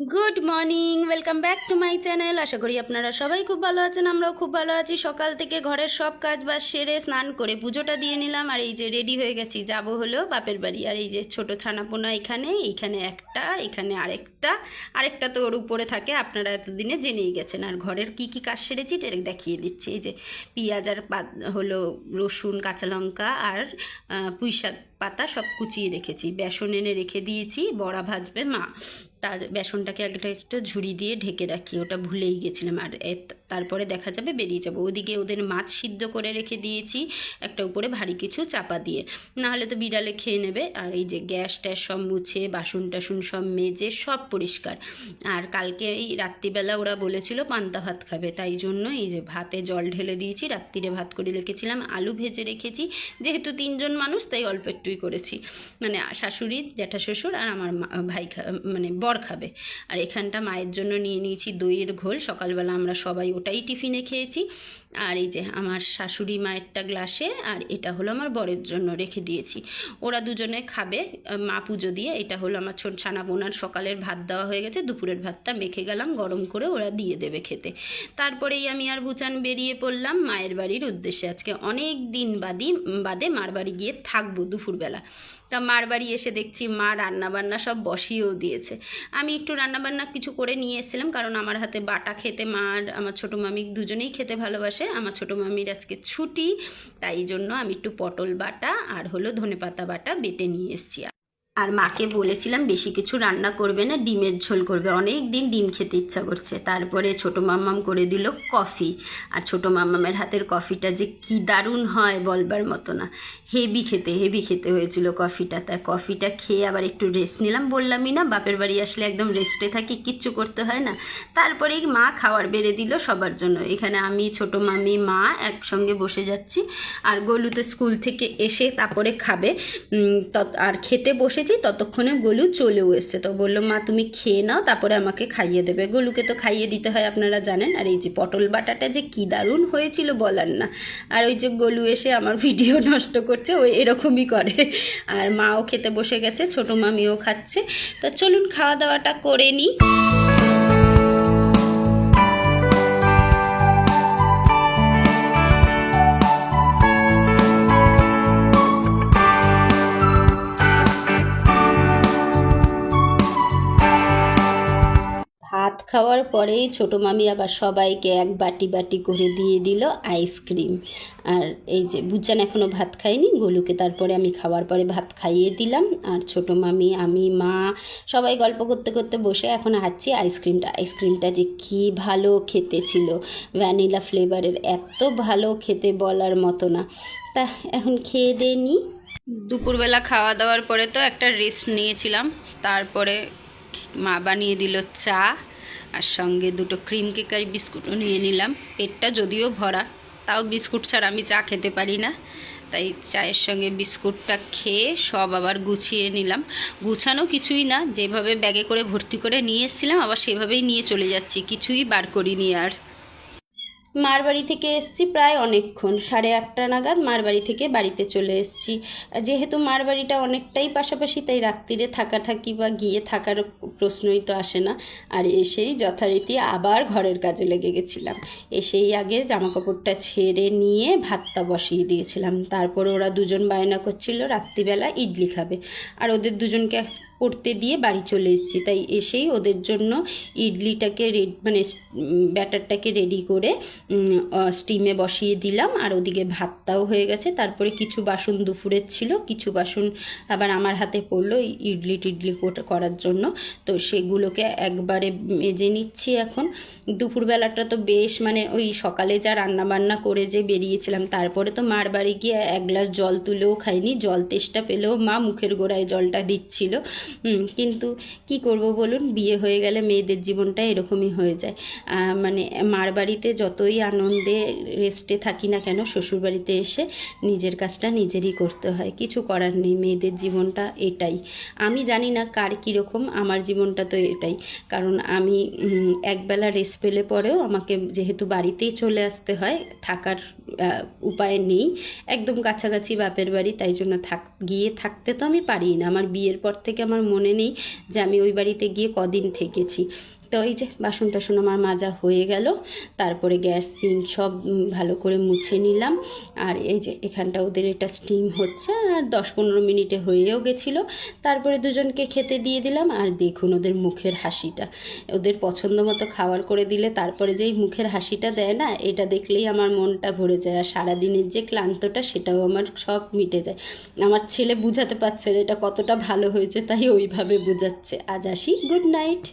Good morning welcome back to my channel আশা করি আপনারা সবাই খুব ভালো আছেন, আমরাও খুব ভালো আছি। সকাল থেকে ঘরের সব কাজ বাজ সেরে স্নান করে পুজোটা দিয়ে নিলাম, আর এই যে রেডি হয়ে গেছি। যাব হলো বাপের বাড়ি, আর এই যে ছোট ছানাপোনা এখানে, এইখানে একটা, এখানে আরেকটা। আরেকটা তো ওর উপরে থাকে, আপনারা এতদিনে জেনেই গেছেন। আর ঘরের কি কি কাজ সেরেছি এটা দেখিয়ে দিচ্ছি। এই যে পেঁয়াজ আর হলো রসুন, কাঁচা লঙ্কা আর পুঁই শাক পাতা সব কুচিয়ে রেখেছি। বেসন এনে রেখে দিয়েছি, বড়া ভাজবে মা। তার বেসনটাকে একটা একটা ঝুড়ি দিয়ে ঢেকে রাখি ওটা ভুলেই গেছিলাম। আর তারপরে দেখা যাবে বেরিয়ে যাব। ওদিকে ওদের মাছ সিদ্ধ করে রেখে দিয়েছি, একটা উপরে ভারী কিছু চাপা দিয়ে। নাহলে তো বিড়ালে খেয়ে নেবে। আর এই যে গ্যাস ট্যাস সব মুছে, বাসন টাসন সব মেজে সব পরিষ্কার। আর কালকে এই রাত্রিবেলা ওরা বলেছিল পান্তা ভাত খাবে। তাই জন্য এই যে ভাতে জল ঢেলে দিয়েছি, রাত্রিরে ভাত করে রেখেছিলাম। আলু ভেজে রেখেছি। যেহেতু তিনজন মানুষ, তাই অল্প একটুই করেছি। মানে শাশুড়ি, জ্যাঠা শ্বশুর আর আমার ভাই মানে বর খাবে। আর এখানটা মায়ের জন্য নিয়ে নিয়েছি দইয়ের ঘোল। সকালবেলা আমরা সবাই ওটাই টিফিনে খেয়েছি। আর এই যে আমার শাশুড়ি মায়েরটা গ্লাসে, আর এটা হলো আমার বরের জন্য রেখে দিয়েছি। ওরা দুজনে খাবে, মা পুজো দিয়ে, এটা হলো আমার ছোট ছানা বোনার সকালের ভাত দেওয়া হয়ে গেছে, দুপুরের ভাতটা মেখে গেলাম, গরম করে ওরা দিয়ে দেবে খেতে। তারপরেই আমি আর বুচান বেরিয়ে পড়লাম মায়ের বাড়ির উদ্দেশ্যে। আজকে অনেক দিন বাদি বাদে মার বাড়ি গিয়ে থাকব দুপুরবেলা। তা মার বাড়ি এসে দেখছি মা রান্নাবান্না সব বসিয়েও দিয়েছে। আমি একটু রান্নাবান্না কিছু করে নিয়ে এসেছিলাম, কারণ আমার হাতে বাটা খেতে মা আর আমার ছোটো মামি দুজনেই খেতে ভালোবাসে। আমার ছোটো মামির আজকে ছুটি, তাই জন্য আমি একটু পটল বাটা আর হলো ধনেপাতা বাটা বেটে নিয়ে এসেছি আর মাকে বলেছিলাম, বেশি কিছু রান্না করবে না, ডিমের ঝোল করবে। অনেক দিন ডিম খেতে ইচ্ছা করছে। তারপরে ছোটো মাম্মাম করে দিল কফি। আর ছোটো মাম্মামের হাতের কফিটা যে কি দারুণ হয় বলবার মতো না। হেভি খেতে হেভি খেতে হয়েছিল কফিটা। তাই কফিটা খেয়ে আবার একটু রেস্ট নিলাম। বললামই না, বাপের বাড়ি আসলে একদম রেস্টে থাকি, কিচ্ছু করতে হয় না। তারপরেই মা খাওয়ার বেড়ে দিল সবার জন্য। এখানে আমি, ছোটো মামি, মা একসঙ্গে বসে যাচ্ছি। আর গলু তো স্কুল থেকে এসে তারপরে খাবে। আর খেতে বসেছি ততক্ষণে গলু চলেও এসছে। তো বলল, মা, তুমি খেয়ে নাও, তারপরে আমাকে খাইয়ে দেবে। গলুকে তো খাইয়ে দিতে হয়, আপনারা জানেন। আর এই যে পটল বাটাটা যে কী দারুণ হয়েছিল, বলার না। আর ওই যে গলু এসে আমার ভিডিও নষ্ট করছে ওই এরকমই করে। আর মাও খেতে বসে গেছে, ছোটো মামিও খাচ্ছে। তা চলুন খাওয়া দাওয়াটা করে নিই। খাওয়ার পরেই ছোটো মামি আবার সবাইকে এক বাটি বাটি করে দিয়ে দিল আইসক্রিম। আর এই যে বুচান এখনও ভাত খাইনি গোলুকে তারপরে আমি খাওয়ার পরে ভাত খাইয়ে দিলাম। আর ছোটো মামি, আমি, মা সবাই গল্প করতে করতে বসে এখন হাঁটছি আইসক্রিমটা। আইসক্রিমটা যে কী ভালো খেতে ছিল, ভ্যানিলা ফ্লেভারের এত ভালো খেতে বলার মতো না। তা এখন খেয়ে দিয়ে নিই দুপুরবেলা খাওয়া দাওয়ার পরে তো একটা রেস্ট নিয়েছিলাম। তারপরে মা বানিয়ে দিল চা। আর সঙ্গে দুটো ক্রিম কেকারি বিস্কুটও নিয়ে নিলাম। পেটটা যদিও ভরা, তাও বিস্কুট ছাড়া আমি চা খেতে পারি না। তাই চায়ের সঙ্গে বিস্কুটটা খেয়ে সব আবার গুছিয়ে নিলাম। গুছানো কিছুই না, যেভাবে ব্যাগে করে ভর্তি করে নিয়ে এসেছিলাম, আবার সেভাবেই নিয়ে চলে যাচ্ছি। কিছুই বার করিনি আর। মার বাড়ি থেকে এসেছি প্রায় অনেকক্ষণ, সাড়ে আটটা নাগাদ মার বাড়ি থেকে বাড়িতে চলে এসেছি। যেহেতু মার বাড়িটা অনেকটাই পাশাপাশি, তাই রাত্রিরে থাকা থাকি বা গিয়ে থাকার প্রশ্নই তো আসে না। আর এসেই যথারীতি আবার ঘরের কাজে লেগে গেছিলাম। এসেই আগে জামা কাপড়টা ছেড়ে নিয়ে ভাতটা বসিয়ে দিয়েছিলাম। তারপর ওরা দুজন বায়না করছিল রাত্রিবেলা ইডলি খাবে। আর ওদের দুজনকে পড়তে দিয়ে বাড়ি চলে এসেছি। তাই এসেই ওদের জন্য ইডলিটাকে রেড মানে ব্যাটারটাকে রেডি করে স্টিমে বসিয়ে দিলাম। আর ওদিকে ভাতটাও হয়ে গেছে। তারপরে কিছু বাসন দুপুরের ছিল। কিছু বাসন আবার আমার হাতে পড়ল ইডলি টিডলি করার জন্য। তো সেগুলোকে একবারে মেজে নিচ্ছি এখন। দুপুরবেলাটা তো বেশ মানে ওই সকালে যা রান্না বান্না করে যে বেরিয়েছিলাম, তারপরে তো মার বাড়ি গিয়ে এক গ্লাস জল তুলেও খাইনি। জল তেষ্টা পেলেও মা মুখের গোড়ায় জলটা দিচ্ছিল। কিন্তু কি করব বলুন? বিয়ে হয়ে গেলে মেয়েদের জীবনটা এরকমই হয়ে যায়। মানে মার বাড়িতে যতই আনন্দে রেস্টে থাকি না কেন, শ্বশুর বাড়িতে এসে নিজের কাজটা নিজেরই করতে হয়। কিছু করার নেই, মেয়েদের জীবনটা এটাই। আমি জানি না কার কীরকম, আমার জীবনটা তো এটাই। কারণ আমি একবেলা রেস্ট পেলে পরেও আমাকে যেহেতু বাড়িতেই চলে আসতে হয়, থাকার উপায় নেই। একদম কাছাকাছি বাপের বাড়ি, তাই জন্য থাক, গিয়ে থাকতে তো আমি পারি না। আমার বিয়ের পর থেকে আমার মনে নেই যে আমি ওই বাড়িতে গিয়ে কদিন থেকেছি। তো এই যে বাসন টাসন আমার মাজা হয়ে গেল। তারপরে গ্যাস সিঙ্ক সব ভালো করে মুছে নিলাম। আর এই যে এখানটা ওদের এটা স্টিম হচ্ছে আর দশ পনেরো মিনিটে হয়েও গেছিল। তারপরে দুজনকে খেতে দিয়ে দিলাম। আর দেখুন ওদের মুখের হাসিটা। ওদের পছন্দ মতো খাওয়ার করে দিলে তারপরে যেই মুখের হাসিটা দেয় না, এটা দেখলেই আমার মনটা ভরে যায়। আর সারাদিনের যে ক্লান্তটা, সেটাও আমার সব মিটে যায়। আমার ছেলে বুঝাতে পারছে না এটা কতটা ভালো হয়েছে, তাই ওইভাবে বোঝাচ্ছে। আজ আসি। Good night